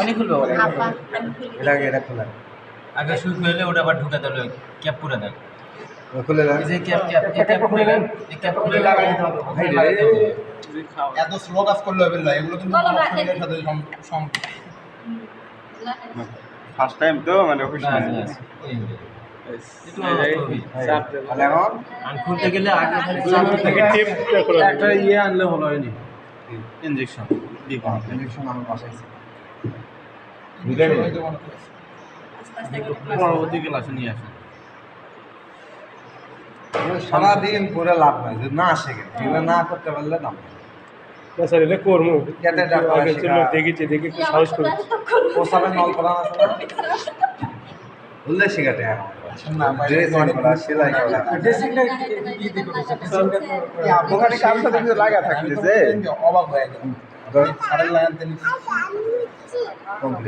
অনেক খুলবে বলে। আপা আমি খুলি। এটা আগে এটা খোলা। আগে সুই খুলে ওটা আবার ঢুকে দিল ক্যাপ পুরো দেন। খুলে এই যে ক্যাপ ক্যাপ এই ক্যাপ খুলে দেন। এই ক্যাপ খুলে লাগাই দিতে হবে। ভাই রে। লাগাই দিতে হবে। এত স্লো কাজ করলে হবে না এগুলো কিন্তু। শরীরের সাথে সম ফার্স্ট টাইম তো মানে অফিস খুলতে গেলে আগে। একটা ইয়ে আনলে ভালো হয়নি। ইনজেকশন ইঞ্জেকশন আমার বাসায় পরবর্তী ক্লাসে নিয়ে আসেন। সারাদিন করে লাভ নাই যদি না শেখে। এগুলো না করতে পারলে দাম নেই। স্যার এটা করব। দেখেছি দেখে একটু সাহস করে। নল করা বললে শেখাতে ড্রেসিং করা সেলাই করা ড্রেসিংটা ওখানে সাথে কিছু লাগা থাকলে যে অবাক হয়ে গেল কমপ্লিট